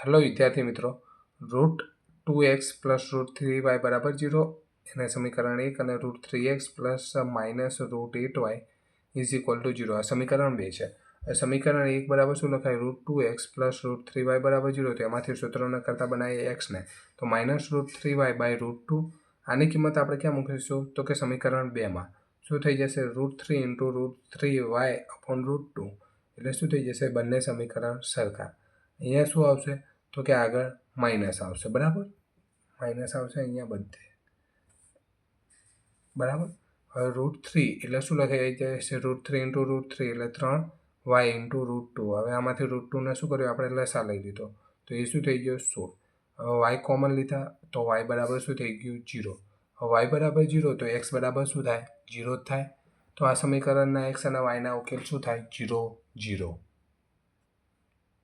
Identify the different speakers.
Speaker 1: Hello વિદ્યાર્થી મિત્રો. Root two x plus root three y બરાબર જીરો એને સમીકરણ એક અને root three x plus minus root eight y is equal to zero આ સમીકરણ બે છે. સમીકરણ એક બરાબર શું લખાય? Root two x plus root three y બરાબર જીરો તો એમાંથી સૂત્રોને કરતાં બનાવીએ એક્સને તો minus root three y by root two આની કિંમત આપણે ક્યાં મૂકીશું? તો કે સમીકરણ બેમાં શું થઈ જશે? Root three into root three y upon root two એટલે શું થઈ જશે? બંને સમીકરણ સરખા. અહીંયા શું આવશે? તો કે આગળ માઇનસ આવશે, બરાબર? માઇનસ આવશે, અહીંયા બધે. બરાબર? હવે રૂટ થ્રી એટલે શું લખાઈ જશે root three into root three એટલે ત્રણ વાય ઇન્ટુ રૂટ ટુ હવે આમાંથી રૂટ ટુને શું કર્યું? આપણે લસા લઈ લીધો. તો એ શું થઈ ગયો? સોળ. હવે વાય કોમન લીધા, તો વાય બરાબર શું થઈ ગયું? જીરો હવે વાય બરાબર જીરો તો એક્સ બરાબર શું થાય? જીરો જ થાય. તો આ સમીકરણના એક્સ અને વાયના ઉકેલ શું થાય? Zero zero